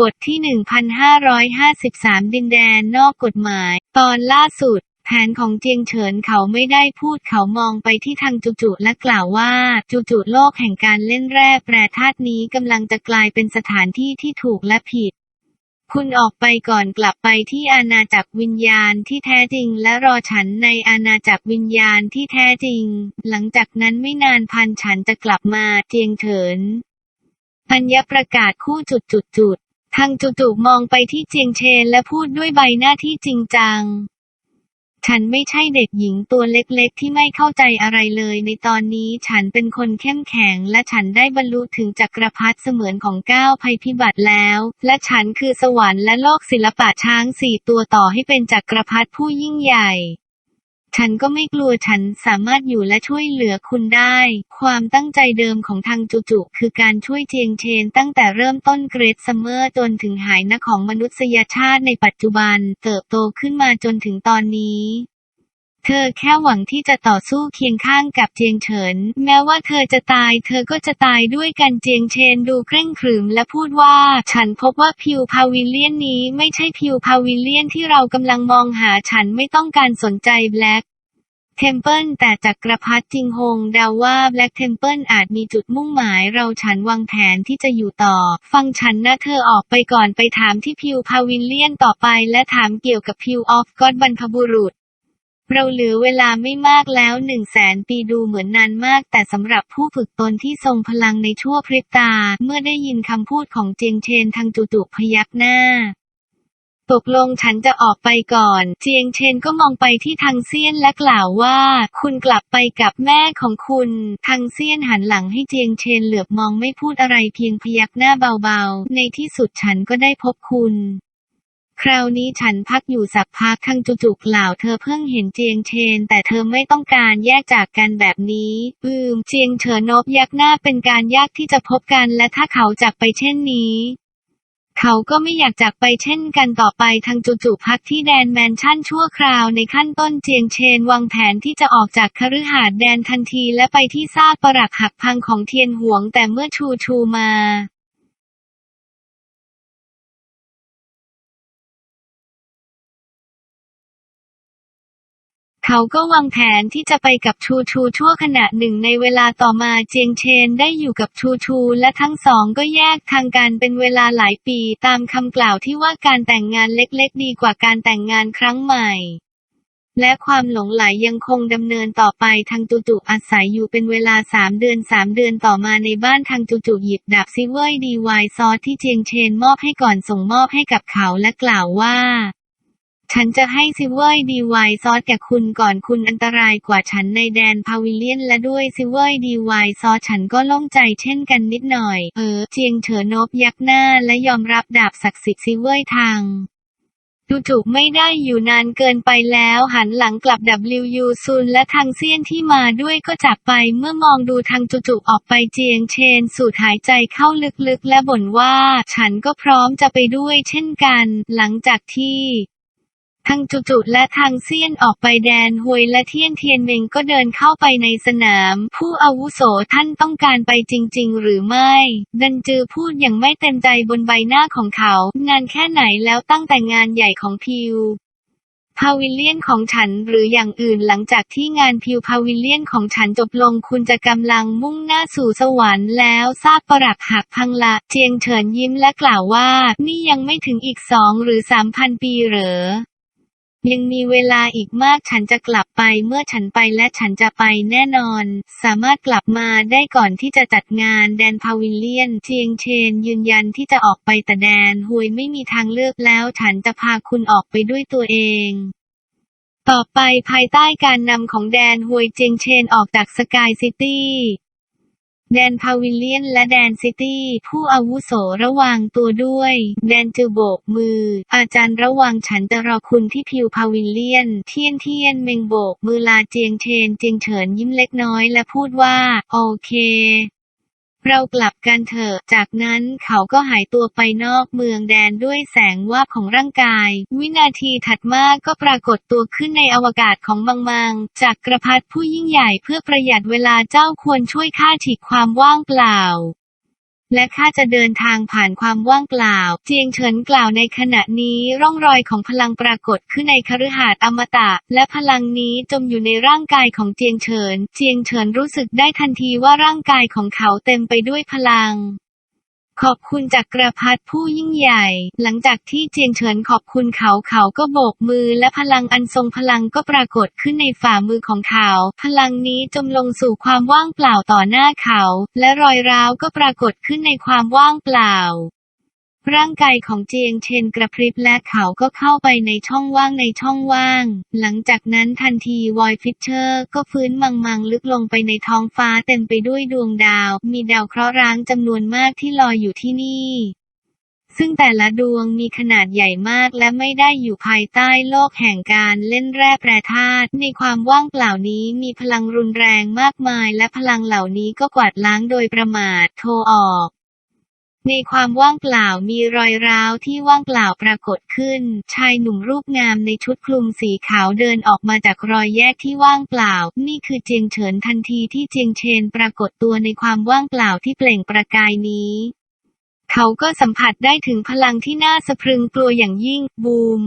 บทที่ 1553 ดินแดนนอกกฎหมาย ตอนล่าสุด แผนของเจียงเฉินเขาไม่ได้พูดเขามองไปที่ทางจุจุและกล่าวว่า จุจุโลกแห่งการเล่นแร่แปรธาตุนี้กำลังจะกลายเป็นสถานที่ที่ถูกและผิด คุณออกไปก่อนกลับไปที่อาณาจักรวิญญาณที่แท้จริง และรอฉันในอาณาจักรวิญญาณที่แท้จริง หลังจากนั้นไม่นานพันฉันจะกลับมาเจียงเฉินปัญญประกาศคู่จุดจุดจุด ทางจุจุมองไปที่เจียงเชนและพูดด้วยใบหน้าที่จริงจัง ฉันไม่ใช่เด็กหญิงตัวเล็กๆ ที่ไม่เข้าใจอะไรเลย ในตอนนี้ฉันเป็นคนเข้มแข็ง และฉันได้บรรลุถึงจักรพรรดิเสมือนของก้าวภัยพิบัติแล้ว และฉันคือสวรรค์และโลกศิลปะช้างสี่ตัวต่อให้เป็นจักรพรรดิผู้ยิ่งใหญ่ ฉันก็ไม่กลัวฉันสามารถอยู่และช่วยเหลือคุณได้ ความตั้งใจเดิมของทางจุจุคือการช่วยเจียงเชน ตั้งแต่เริ่มต้นเกรดซัมเมอร์จนถึงหายนะของมนุษยชาติในปัจจุบัน เติบโตขึ้นมาจนถึงตอนนี้ เธอแค่หวังที่จะต่อสู้เคียงข้างกับเจียงเฉิน แม้ว่าเธอจะตาย เธอก็จะตายด้วยกันเจียงเชนดูเคร่งขรึมและพูดว่า ฉันพบว่าพิวพาวิเลียนนี้ไม่ใช่พิวพาวิเลียนที่เรากำลังมองหาฉันไม่ต้องการสนใจแบล็กเทมเพิลแต่จักรพรรดิจิงฮงเดาว่าแบล็กเทมเพิลอาจมีจุดมุ่งหมายเราฉันวางแผนที่จะอยู่ต่อ ฟังฉันนะเธอออกไปก่อนไปถามที่พิวพาวิลเลียนต่อไปและถามเกี่ยวกับพิวออฟก็อดบรรพบุรุษ เราเหลือเวลาไม่มากแล้วหนึ่งแสนปีดูเหมือนนานมาก แต่สำหรับผู้ฝึกตนที่ทรงพลังในชั่วพริบตา เมื่อได้ยินคำพูดของเจียงเชนทางจุจุพยักหน้า ตกลงฉันจะออกไปก่อน เจียงเชนก็มองไปที่ทางเซียนและกล่าวว่า คุณกลับไปกับแม่ของคุณ ทางเซียนหันหลังให้เจียงเชนเหลือบมองไม่พูดอะไรเพียงพยักหน้าเบาๆ ในที่สุดฉันก็ได้พบคุณ คราวนี้ฉันพักอยู่สักพักทางจุจุกล่าวเธอเพิ่งเห็นเจียงเชน แต่เธอไม่ต้องการแยกจากกันแบบนี้ อืม เจียงเฉินนบยักหน้าเป็นการยากที่จะพบกันและถ้าเขาจากไปเช่นนี้เขาก็ไม่อยากจากไปเช่นกันต่อไปทางจุจุพักที่แดนแมนชั่นชั่วคราวในขั้นต้นเจียงเชนวางแผนที่จะออกจากคฤหาสน์แดนทันทีและไปที่ซากปรักหักพังของเทียนหวงแต่เมื่อชูชูมา เขาก็วางแผนที่จะไปกับชูชูชั่วขณะหนึ่งในเวลาต่อมาเจียงเชนได้อยู่กับชูชูและทั้งสองก็แยกทางกันเป็นเวลาหลายปีตามคำกล่าวที่ว่าการแต่งงานเล็กๆ ดีกว่าการแต่งงานครั้งใหม่ และความหลงไหลยังคงดำเนินต่อไปทางจุจุอาศัยอยู่เป็นเวลาสามเดือนสามเดือนต่อมาในบ้านทางจุจุหยิบดาบซิเวยดีวายซอสที่เจียงเชนมอบให้ก่อนส่งมอบให้กับเขาและกล่าวว่า ฉันจะให้ซิเวอร์ดีไวซอสแก่คุณก่อนคุณอันตรายกว่าฉันในแดนพาวิเลียนและด้วยซิเวอร์ดีไวซอสฉันก็โล่งใจเช่นกันนิดหน่อย เออ เจียงเฉินนบยักหน้าและยอมรับดาบศักดิ์สิทธิ์ซิเวอร์ทางดูถูกไม่ได้อยู่นานเกินไปแล้วหันหลังกลับ WU ซุนและทางเซียนที่มาด้วยก็จากไปเมื่อมองดูทางจุจุออกไปเจียงเชน สูดหายใจเข้าลึกๆ และบ่นว่า ฉันก็พร้อมจะไปด้วยเช่นกัน หลังจากที่ ทางจุจุและทางเซียนออกไปแดนฮวยและเทียนเทียนเมงก็เดินเข้าไปในสนาม ผู้อาวุโสท่านต้องการไปจริง ๆ หรือไม่ ดันจือพูดอย่างไม่เต็มใจบนใบหน้าของเขา งานแค่ไหนแล้วตั้งแต่งานใหญ่ของพิวพาวิเลียนของฉันหรืออย่างอื่นหลังจากที่งานพิวพาวิเลียนของฉันจบลงคุณจะกำลังมุ่งหน้าสู่สวรรค์แล้วซากปรักหักพังละ เจียงเฉินยิ้มและกล่าวว่า นี่ยังไม่ถึงอีกสองหรือสามพันปีเหรอ ยังมีเวลาอีกมากฉันจะกลับไปเมื่อฉันไปและฉันจะไปแน่นอน สามารถกลับมาได้ก่อนที่จะจัดงานแดนพาวิเลียนเจียงเชน ยืนยันที่จะออกไปแต่แดนฮวยไม่มีทางเลือกแล้ว ฉันจะพาคุณออกไปด้วยตัวเองต่อไปภายใต้การนำของแดนฮวยเจียงเชนออกจากสกายซิตี้ แดนพาวิเลียนและแดนซิตี้ ผู้อาวุโสระวังตัวด้วย แดนจือโบกมือ อาจารย์ระวังฉันจะรอคุณที่พิวพาวิเลียน เทียนเทียนเมงโบกมือลาเจียงเชนเจียงเฉินยิ้มเล็กน้อยและพูดว่า โอเค เรากลับกันเถอะ จากนั้นเขาก็หายตัวไปนอกเมืองแดนด้วยแสงวาบของร่างกาย วินาทีถัดมาก็ปรากฏตัวขึ้นในอวกาศของมังมัง จากกระพัดผู้ยิ่งใหญ่เพื่อประหยัดเวลาเจ้าควรช่วยฆ่าฉีกความว่างเปล่า และข้าจะเดินทางผ่านความว่างเปล่า เจียงเฉินกล่าวในขณะนี้ร่องรอยของพลังปรากฏขึ้นในคฤหาสน์อมตะ และพลังนี้จมอยู่ในร่างกายของเจียงเฉิน เจียงเฉินรู้สึกได้ทันทีว่าร่างกายของเขาเต็มไปด้วยพลัง ขอบคุณจากกระพัดผู้ยิ่งใหญ่ หลังจากที่เจียงเฉินขอบคุณเขาเขาก็โบกมือและพลังอันทรงพลังก็ปรากฏขึ้นในฝ่ามือของเขา พลังนี้จมลงสู่ความว่างเปล่าต่อหน้าเขา และรอยร้าวก็ปรากฏขึ้นในความว่างเปล่า ร่างกายของเจียงเชนกระพริบและเขาก็เข้าไปในช่องว่างในช่องว่าง หลังจากนั้นทันทีวอยฟิชเชอร์ก็ฟื้นมังมังลึกลงไปในท้องฟ้าเต็มไปด้วยดวงดาว มีดาวเคราะห์ร้างจำนวนมากที่ลอยอยู่ที่นี่ ซึ่งแต่ละดวงมีขนาดใหญ่มากและไม่ได้อยู่ภายใต้โลกแห่งการเล่นแร่แปรธาตุในความว่างเปล่านี้มีพลังรุนแรงมากมาย และพลังเหล่านี้ก็กวาดล้างโดยประมาทโทออก ในความว่างเปล่ามีรอยร้าวที่ว่างเปล่าปรากฏขึ้น ชายหนุ่มรูปงามในชุดคลุมสีขาวเดินออกมาจากรอยแยกที่ว่างเปล่า นี่คือเจียงเฉินทันทีที่เจียงเชนปรากฏตัวในความว่างเปล่าที่เปล่งประกายนี้ เขาก็สัมผัสได้ถึงพลังที่น่าสะพรึงกลัวอย่างยิ่ง บูม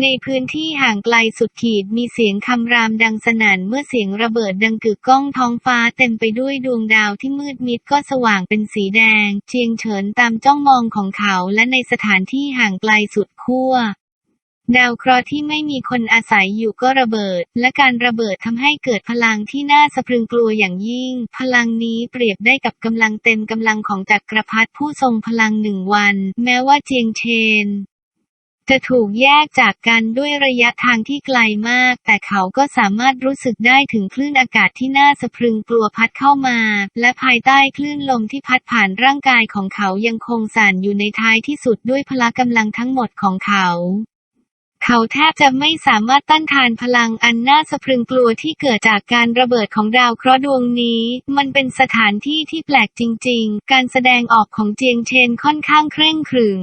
ในพื้นที่ห่างไกลสุดขีดมีเสียงคำรามดังสนั่นเมื่อเสียงระเบิดดังกึกก้องท้องฟ้าเต็มไปด้วยดวงดาวที่มืดมิดก็สว่างเป็นสีแดงเจียงเฉินตามจ้องมองของเขาและในสถานที่ห่างไกลสุดขั้วดาวเคราะห์ที่ไม่มีคนอาศัยอยู่ก็ระเบิด และการระเบิดทำให้เกิดพลังที่น่าสะพรึงกลัวอย่างยิ่ง พลังนี้เปรียบได้กับกำลังเต็มกำลังของจักรพรรดิผู้ทรงพลังหนึ่งวัน แม้ว่าเจียงเชน จะถูกแยกจากกันด้วยระยะทางที่ไกลมาก แต่เขาก็สามารถรู้สึกได้ถึงคลื่นอากาศที่น่าสะพรึงกลัวพัดเข้ามา และภายใต้คลื่นลมที่พัดผ่านร่างกายของเขายังคงสั่นอยู่ในท้ายที่สุดด้วยพละกำลังทั้งหมดของเขาเขาแทบจะไม่สามารถต้านทานพลังอันน่าสะพรึงกลัวที่เกิดจากการระเบิดของดาวเคราะห์ดวงนี้ มันเป็นสถานที่ที่แปลกจริง ๆ การแสดงออกของเจียงเชนค่อนข้างเคร่งขรึม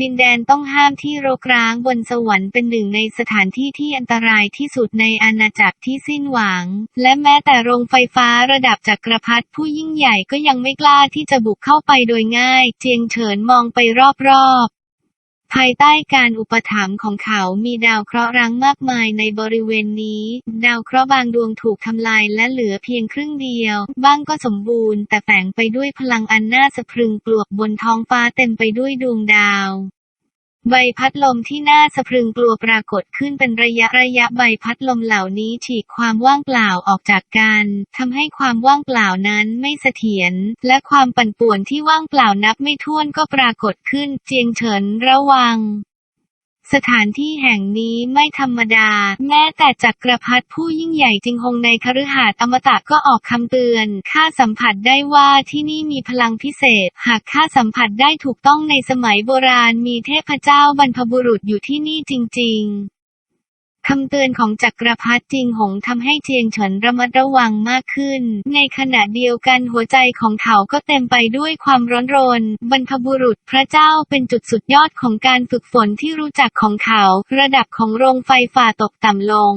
ดินแดนต้องห้ามที่รกร้างบนสวรรค์เป็นหนึ่งในสถานที่ที่อันตรายที่สุดในอาณาจักรที่สิ้นหวัง และแม้แต่โรงไฟฟ้าระดับจักรพรรดิผู้ยิ่งใหญ่ก็ยังไม่กล้าที่จะบุกเข้าไปโดยง่าย เจียงเฉินมองไปรอบๆ ภายใต้การอุปถัมภ์ของเขามีดาวเคราะห์ร้งมากมายในบริเวณนี้ ดาวเคราะห์บางดวงถูกทำลายและเหลือเพียงครึ่งเดียว บ้างก็สมบูรณ์แต่แฝงไปด้วยพลังอันน่าสะพรึงกลวกบนท้องฟ้าเต็มไปด้วยดวงดาว ใบพัดลมที่น่าสะพรึงกลัวปรากฏขึ้นเป็นระยะระยะใบพัดลมเหล่านี้ฉีกความว่างเปล่าออกจากกันทำให้ความว่างเปล่านั้นไม่เสถียรและความปั่นป่วนที่ว่างเปล่านับไม่ถ้วนก็ปรากฏขึ้น เจียงเฉินระวัง สถานที่แห่งนี้ไม่ธรรมดา แม้แต่จักรพรรดิผู้ยิ่งใหญ่จิงฮงในคฤหาสน์อมตะก็ออกคำเตือน ข้าสัมผัสได้ว่าที่นี่มีพลังพิเศษ หากข้าสัมผัสได้ถูกต้องในสมัยโบราณมีเทพเจ้าบรรพบุรุษอยู่ที่นี่จริง ๆ คำเตือนของจักรพรรดิจิงหงทำให้เทียงเฉินระมัดระวังมากขึ้น ในขณะเดียวกันหัวใจของเขาก็เต็มไปด้วยความร้อนรน บรรพบุรุษพระเจ้าเป็นจุดสุดยอดของการฝึกฝนที่รู้จักของเขา ระดับของโรงไฟฝ่าตกต่ำลง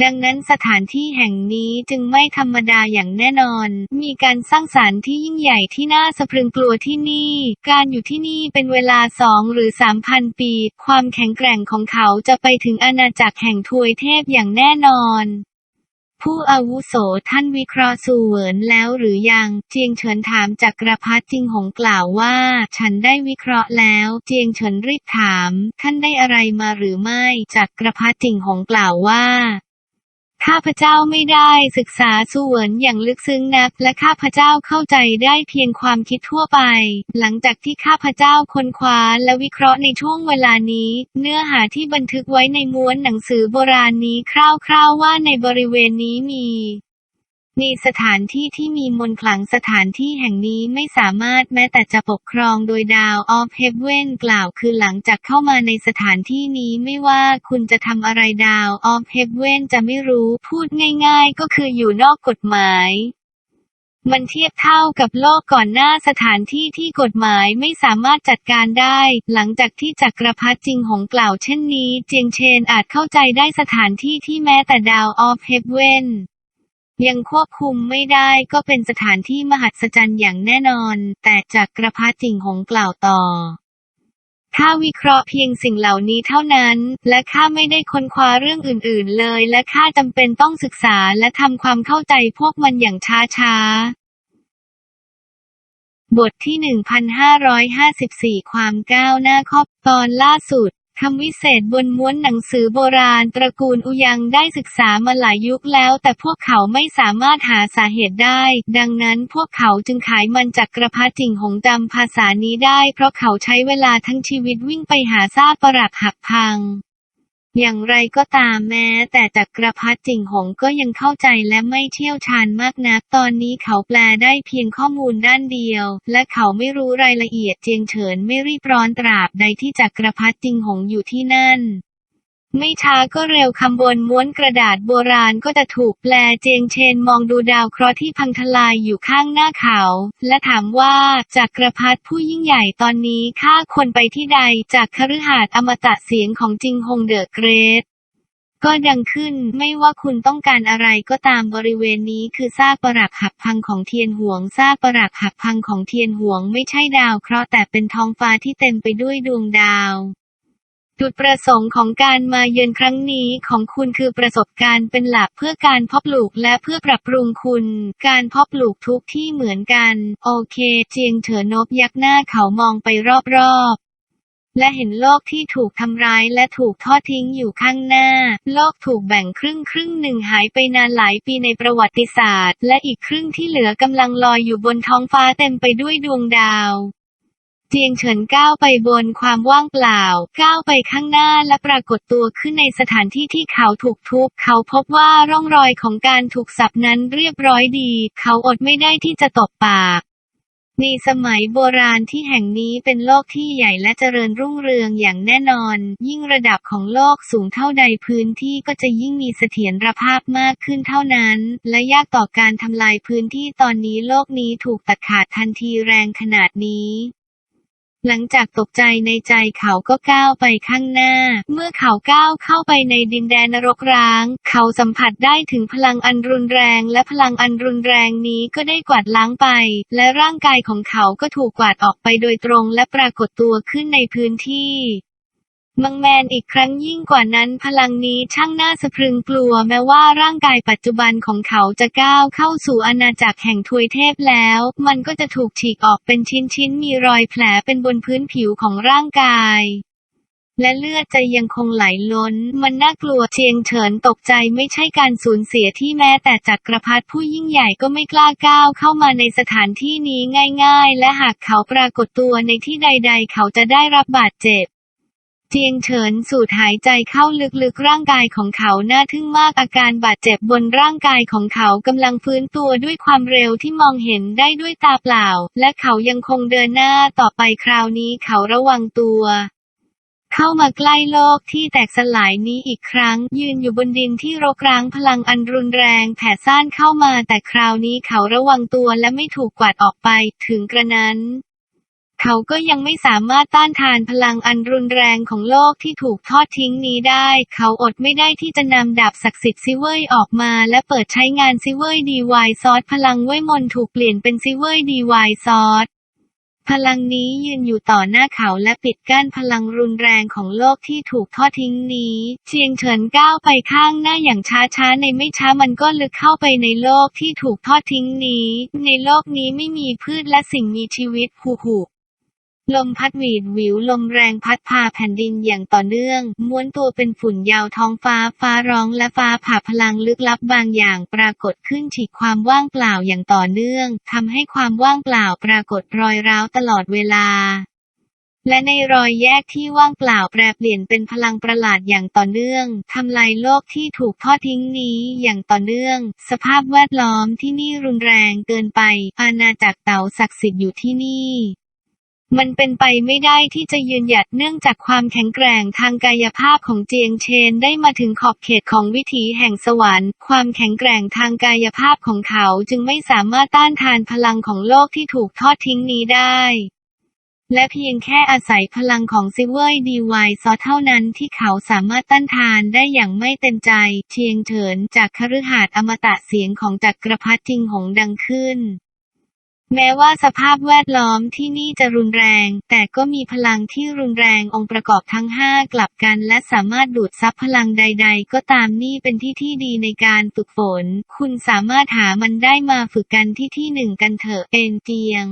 ดังนั้นสถานที่แห่งนี้จึงไม่ธรรมดาอย่างแน่นอน มีการสร้างสารรค์ที่ยิ่งใหญ่ที่น่าสะพรึงกลัวที่นี่ การอยู่ที่นี่เป็นเวลาสองหรือสามพันปี ความแข็งแกร่งของเขาจะไปถึงอาณาจักรแห่งทวยเทพอย่างแน่นอน ผู้อาวุโสท่านวิเคราะห์สู่เหวินแล้วหรือยัง เจียงเฉินถามจักรพรรดิจิงหงกล่าวว่า ฉันได้วิเคราะห์แล้ว เจียงเฉินรีบถาม ท่านได้อะไรมาหรือไม่จักรพรรดิจิงหงกล่าวว่า ข้าพเจ้าไม่ได้ศึกษาสู่เวินอย่างลึกซึ้งนัก และข้าพเจ้าเข้าใจได้เพียงความคิดทั่วไป หลังจากที่ข้าพเจ้าค้นคว้าและวิเคราะห์ในช่วงเวลานี้ เนื้อหาที่บันทึกไว้ในม้วนหนังสือโบราณนี้คร่าวๆว่าในบริเวณนี้มี มีสถานที่ที่มีมนต์ขลังสถานที่แห่งนี้ไม่สามารถแม้แต่จะปกครองโดยดาวออฟเฮเวนกล่าวคือหลังจากเข้ามาในสถานที่นี้ไม่ว่าคุณจะทำอะไรดาวออฟเฮเวนจะไม่รู้พูดง่ายๆ ก็คืออยู่นอกกฎหมาย มันเทียบเท่ากับโลกก่อนหน้าสถานที่ที่กฎหมายไม่สามารถจัดการได้ หลังจากที่จักรพรรดิจิงหงกล่าวเช่นนี้ เจียงเชนอาจเข้าใจได้สถานที่ที่แม้แต่ดาวออฟเฮเวน ยังควบคุมไม่ได้ก็เป็นสถานที่มหัศจรรย์อย่างแน่นอน แต่จากกระพาจิงหงกล่าวต่อข้าวิเคราะห์เพียงสิ่งเหล่านี้เท่านั้น และข้าไม่ได้ค้นคว้าเรื่องอื่น ๆ เลย และข้าจำเป็นต้องศึกษาและทำความเข้าใจพวกมันอย่างช้า ๆ บทที่ 1554 ความก้าวหน้าครอบตอนล่าสุด คำวิเศษบนม้วนหนังสือโบราณตระกูลอุยังได้ศึกษามาหลายยุคแล้ว แต่พวกเขาไม่สามารถหาสาเหตุได้ ดังนั้นพวกเขาจึงขายมันจากกระพาจิงหงจำภาษานี้ได้ เพราะเขาใช้เวลาทั้งชีวิตวิ่งไปหาซากปรักหักพัง อย่างไรก็ตามแม้ แต่จักรพรรดิจิงหงก็ยังเข้าใจและไม่เชี่ยวชาญมากนัก ตอนนี้เขาแปลได้เพียงข้อมูลด้านเดียว และเขาไม่รู้รายละเอียดเจียงเฉินไม่รีบร้อนตราบใดที่จักรพรรดิจิงหงอยู่ที่นั่น ไม่ช้าก็เร็วคำบนม้วนกระดาษโบราณก็จะถูกแปลเจียงเชนมองดูดาวเคราะห์ที่พังทลายอยู่ข้างหน้าเขา และถามว่าจักกระพรรดิผู้ยิ่งใหญ่ตอนนี้ข้าควรไปที่ใดจากคฤหาสน์อมตะเสียงของจิงฮงเดอะเกรทก็ดังขึ้นไม่ว่าคุณต้องการอะไรก็ตามบริเวณนี้คือซากปรักหักพังของเทียนหวงซากปรักหักพังของเทียนหวงไม่ใช่ดาวเคราะห์แต่เป็นท้องฟ้าที่เต็มไปด้วยดวงดาว จุดประสงค์ของการมาเยือนครั้งนี้ของคุณคือประสบการณ์เป็นหลักเพื่อการเพาะปลูกและเพื่อปรับปรุงคุณ การเพาะปลูกทุกที่เหมือนกัน โอเค เจียงเฉินนบยักหน้าเขามองไปรอบๆและเห็นโลกที่ถูกทำร้ายและถูกทอดทิ้งอยู่ข้างหน้า โลกถูกแบ่งครึ่งครึ่งหนึ่งหายไปนานหลายปีในประวัติศาสตร์ และอีกครึ่งที่เหลือกำลังลอยอยู่บนท้องฟ้าเต็มไปด้วยดวงดาว เจียงเฉินก้าวไปบนความว่างเปล่า ก้าวไปข้างหน้าและปรากฏตัวขึ้นในสถานที่ที่เขาถูกทุบ เขาพบว่าร่องรอยของการถูกสับนั้นเรียบร้อยดี เขาอดไม่ได้ที่จะตบปากในสมัยโบราณที่แห่งนี้เป็นโลกที่ใหญ่และเจริญรุ่งเรืองอย่างแน่นอน ยิ่งระดับของโลกสูงเท่าใดพื้นที่ก็จะยิ่งมีเสถียรภาพมากขึ้นเท่านั้น และยากต่อการทำลายพื้นที่ตอนนี้โลกนี้ถูกตัดขาดทันทีแรงขนาดนี้ หลังจากตกใจในใจเขาก็ก้าวไปข้างหน้า เมื่อเขาก้าวเข้าไปในดินแดนนรกร้าง เขาสัมผัสได้ถึงพลังอันรุนแรง และพลังอันรุนแรงนี้ก็ได้กวาดล้างไป และร่างกายของเขาก็ถูกกวาดออกไปโดยตรงและปรากฏตัวขึ้นในพื้นที่ มังแมนอีกครั้งยิ่งกว่านั้นพลังนี้ช่างน่าสะพรึงกลัวแม้ว่าร่างกายปัจจุบันของเขาจะก้าวเข้าสู่อาณาจักรแห่งทวยเทพแล้ว มันก็จะถูกฉีกออกเป็นชิ้นๆ มีรอยแผลเป็นบนพื้นผิวของร่างกาย และเลือดจะยังคงไหลล้น มันน่ากลัวเชียงเฉินตกใจไม่ใช่การสูญเสียที่แม้แต่จักรพรรดิผู้ยิ่งใหญ่ก็ไม่กล้าก้าวเข้ามาในสถานที่นี้ง่าย ๆ และหากเขาปรากฏตัวในที่ใด ๆ เขาจะได้รับบาดเจ็บ เจียงเฉินสูดหายใจเข้าลึกๆร่างกายของเขาน่าทึ่งมากอาการบาดเจ็บบนร่างกายของเขากำลังฟื้นตัวด้วยความเร็วที่มองเห็นได้ด้วยตาเปล่า และเขายังคงเดินหน้าต่อไปคราวนี้เขาระวังตัว เข้ามาใกล้โลกที่แตกสลายนี้อีกครั้ง ยืนอยู่บนดินที่รกร้างพลังอันรุนแรงแผ่ซ่านเข้ามาแต่คราวนี้เขาระวังตัวและไม่ถูกกวาดออกไป ถึงกระนั้น เขาก็ยังไม่สามารถต้านทานพลังอันรุนแรงของโลกที่ถูกทอดทิ้งนี้ได้ เขาอดไม่ได้ที่จะนำดาบศักดิ์สิทธิ์ซิเวยออกมาและเปิดใช้งานซิเวยดีวายซอสพลังเวทมนต์ถูกเปลี่ยนเป็นซิเวยดีวายซอสพลังนี้ยืนอยู่ต่อหน้าเขาและปิดกั้นพลังรุนแรงของโลกที่ถูกทอดทิ้งนี้ เชียงเฉินก้าวไปข้างหน้าอย่างช้าๆในไม่ช้ามันก็ลึกเข้าไปในโลกที่ถูกทอดทิ้งนี้ ในโลกนี้ไม่มีพืชและสิ่งมีชีวิตหูหู ลมพัดหวีดวิวลมแรงพัดพาแผ่นดินอย่างต่อเนื่อง ม้วนตัวเป็นฝุ่นยาวท้องฟ้าฟ้าร้องและฟ้าผ่าพลังลึกลับบางอย่างปรากฏขึ้นฉีกความว่างเปล่าอย่างต่อเนื่องทำให้ความว่างเปล่าปรากฏรอยร้าวตลอดเวลาและในรอยแยกที่ว่างเปล่าแปรเปลี่ยนเป็นพลังประหลาดอย่างต่อเนื่อง ทำลายโลกที่ถูกทอดทิ้งนี้อย่างต่อเนื่อง สภาพแวดล้อมที่นี่รุนแรงเกินไป อาณาจักรเต่าศักดิ์สิทธิ์อยู่ที่นี่ มันเป็นไปไม่ได้ที่จะยืนหยัดเนื่องจากความแข็งแกร่งทางกายภาพของเจียงเชนได้มาถึงขอบเขตของวิถีแห่งสวรรค์ ความแข็งแกร่งทางกายภาพของเขาจึงไม่สามารถต้านทานพลังของโลกที่ถูกทอดทิ้งนี้ได้และเพียงแค่อาศัยพลังของซิเวยดีไวซอเท่านั้นที่เขาสามารถต้านทานได้อย่างไม่เต็มใจ เชียงเฉินจากคฤหาสน์อมตะเสียงของจักรพรรดิจิงหงดังขึ้น แม้ว่าสภาพแวดล้อมที่นี่จะรุนแรง แต่ก็มีพลังที่รุนแรงองค์ประกอบทั้งห้ากลับกัน และสามารถดูดซับพลังใด ๆ ก็ตามนี่เป็นที่ที่ดีในการฝึกฝน คุณสามารถหามันได้มาฝึกกันที่ที่หนึ่งกันเถอะเอ็นเจียง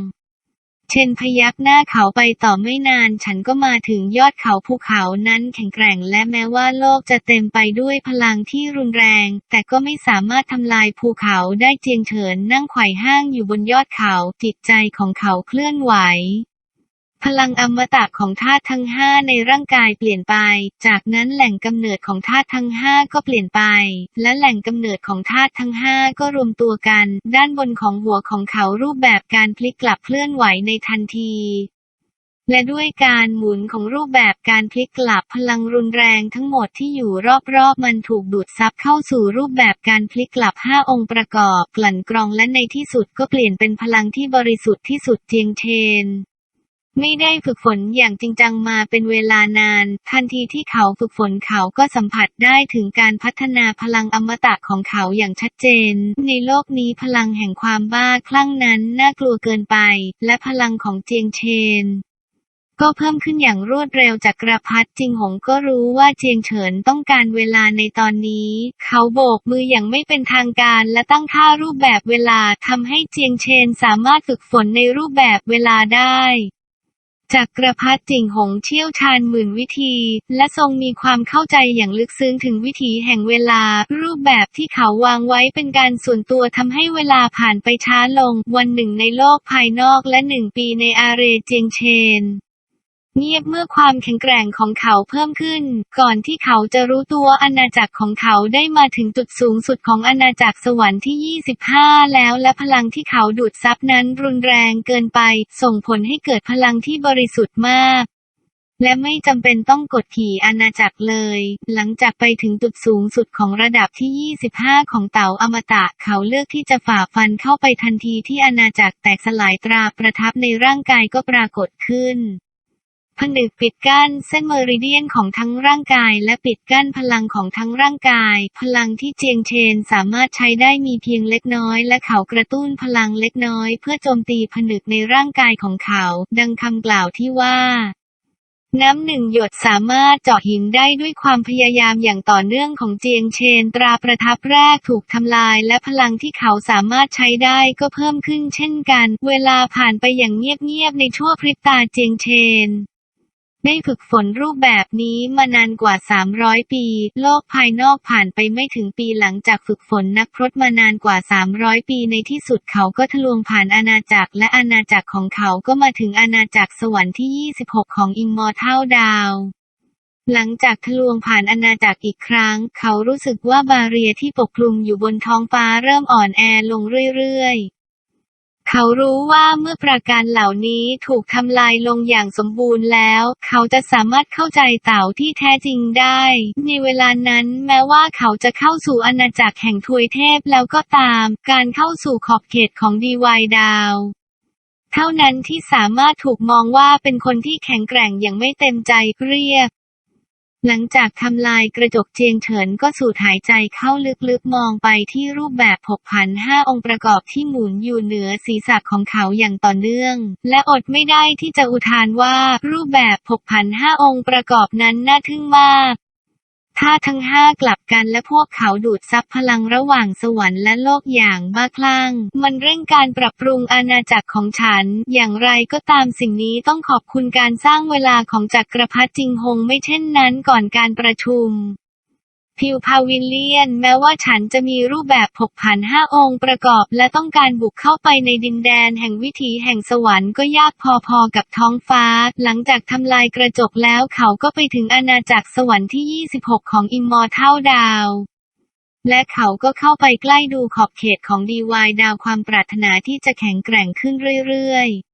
เชนพยักหน้าเขาไปต่อไม่นานฉันก็มาถึงยอดเขาภูเขานั้นแข็งแกร่งและแม้ว่าโลกจะเต็มไปด้วยพลังที่รุนแรง แต่ก็ไม่สามารถทำลายภูเขาได้เจียงเฉินนั่งไขว่ห้างอยู่บนยอดเขาจิตใจของเขาเคลื่อนไหว พลังอมตะของธาตุทั้งห้าในร่างกายเปลี่ยนไป จากนั้นแหล่งกำเนิดของธาตุทั้งห้าก็เปลี่ยนไป และแหล่งกำเนิดของธาตุทั้งห้าก็รวมตัวกัน ด้านบนของหัวของเขารูปแบบการพลิกกลับเคลื่อนไหวในทันทีและด้วยการหมุนของรูปแบบการพลิกกลับพลังรุนแรงทั้งหมดที่อยู่รอบๆ มันถูกดูดซับเข้าสู่รูปแบบการพลิกกลับห้าองค์ประกอบ กลั่นกรองและในที่สุดก็เปลี่ยนเป็นพลังที่บริสุทธิ์ที่สุดเจียงเชน ไม่ได้ฝึกฝนอย่างจริงจังมาเป็นเวลานาน ทันทีที่เขาฝึกฝนเขาก็สัมผัสได้ถึงการพัฒนาพลังอมตะของเขาอย่างชัดเจน ในโลกนี้พลังแห่งความบ้าคลั่งนั้นน่ากลัวเกินไป และพลังของเจียงเชนก็เพิ่มขึ้นอย่างรวดเร็วจากกระพัดจิงหงก็รู้ว่าเจียงเฉินต้องการเวลาในตอนนี้ เขาโบกมืออย่างไม่เป็นทางการและตั้งค่ารูปแบบเวลาทำให้เจียงเชนสามารถฝึกฝนในรูปแบบเวลาได้ จากกระพัดจิงหงเชี่ยวชาญหมื่นวิธี และทรงมีความเข้าใจอย่างลึกซึ้งถึงวิถีแห่งเวลา รูปแบบที่เขาวางไว้เป็นการส่วนตัวทำให้เวลาผ่านไปช้าลง วันหนึ่งในโลกภายนอกและหนึ่งปีในอาเรเจียงเชน เงียบเมื่อความแข็งแกร่งของเขาเพิ่มขึ้น ก่อนที่เขาจะรู้ตัวอาณาจักรของเขาได้มาถึงจุดสูงสุดของอาณาจักรสวรรค์ที่ 25 แล้วและพลังที่เขาดูดซับนั้นรุนแรงเกินไป ส่งผลให้เกิดพลังที่บริสุทธิ์มากและไม่จำเป็นต้องกดขี่อาณาจักรเลย หลังจากไปถึงจุดสูงสุดของระดับที่ 25 ของเต่าอมตะ เขาเลือกที่จะฝ่าฟันเข้าไปทันทีที่อาณาจักรแตกสลายตราประทับในร่างกายก็ปรากฏขึ้น ผนึกปิดกั้นเส้นเมริเดียนของทั้งร่างกาย และปิดกั้นพลังของทั้งร่างกาย พลังที่เจียงเชนสามารถใช้ได้มีเพียงเล็กน้อย และเขากระตุ้นพลังเล็กน้อย เพื่อโจมตีผนึกในร่างกายของเขา ดังคำกล่าวที่ว่าน้ำหนึ่งหยดสามารถเจาะหินได้ด้วยความพยายามอย่างต่อเนื่องของเจียงเชนตราประทับแรกถูกทำลาย และพลังที่เขาสามารถใช้ได้ก็เพิ่มขึ้นเช่นกัน เวลาผ่านไปอย่างเงียบๆในชั่วพริบตาเจียงเชน ได้ฝึกฝนรูปแบบนี้มานานกว่า 300 ปี โลกภายนอกผ่านไปไม่ถึงปีหลังจากฝึกฝนนักพรตมานานกว่า 300 ปีในที่สุดเขาก็ทะลวงผ่านอาณาจักรและอาณาจักรของเขาก็มาถึงอาณาจักรสวรรค์ที่ 26 ของอิมมอร์เทลดาวหลังจากทะลวงผ่านอาณาจักรอีกครั้ง เขารู้สึกว่าบาเรียที่ปกคลุมอยู่บนท้องฟ้าเริ่มอ่อนแอลงเรื่อยๆ เขารู้ว่าเมื่อปราการเหล่านี้ถูกทำลายลงอย่างสมบูรณ์แล้ว เขาจะสามารถเข้าใจเต่าที่แท้จริงได้ ในเวลานั้นแม้ว่าเขาจะเข้าสู่อาณาจักรแห่งทวยเทพแล้วก็ตาม การเข้าสู่ขอบเขตของดีวายดาวเท่านั้นที่สามารถถูกมองว่าเป็นคนที่แข็งแกร่งอย่างไม่เต็มใจเรียบ หลังจากทำลายกระจกเจียงเฉินก็สูดหายใจเข้าลึกๆมองไปที่รูปแบบผกผันห้าองค์ประกอบที่หมุนอยู่เหนือศีรษะของเขาอย่างต่อเนื่อง และอดไม่ได้ที่จะอุทานว่ารูปแบบผกผันห้าองค์ประกอบนั้นน่าทึ่งมาก ถ้าทั้งห้ากลับกันและพวกเขาดูดซับพลังระหว่างสวรรค์และโลกอย่างบ้าคลั่ง มันเร่งการปรับปรุงอาณาจักรของฉัน อย่างไรก็ตามสิ่งนี้ต้องขอบคุณการสร้างเวลาของจักรพรรดิจิงหงไม่เช่นนั้นก่อนการประชุม พิวพาวิลเลียน แม้ว่าฉันจะมีรูปแบบผกผันห้าองค์ประกอบ และต้องการบุกเข้าไปในดินแดนแห่งวิถีแห่งสวรรค์ก็ยากพอๆกับท้องฟ้า หลังจากทำลายกระจกแล้วเขาก็ไปถึงอาณาจักรสวรรค์ที่ 26 ของอิมมอร์เทัลดาวและเขาก็เข้าไปใกล้ดูขอบเขตของดีวายดาวความปรารถนาที่จะแข็งแกร่งขึ้นเรื่อยๆ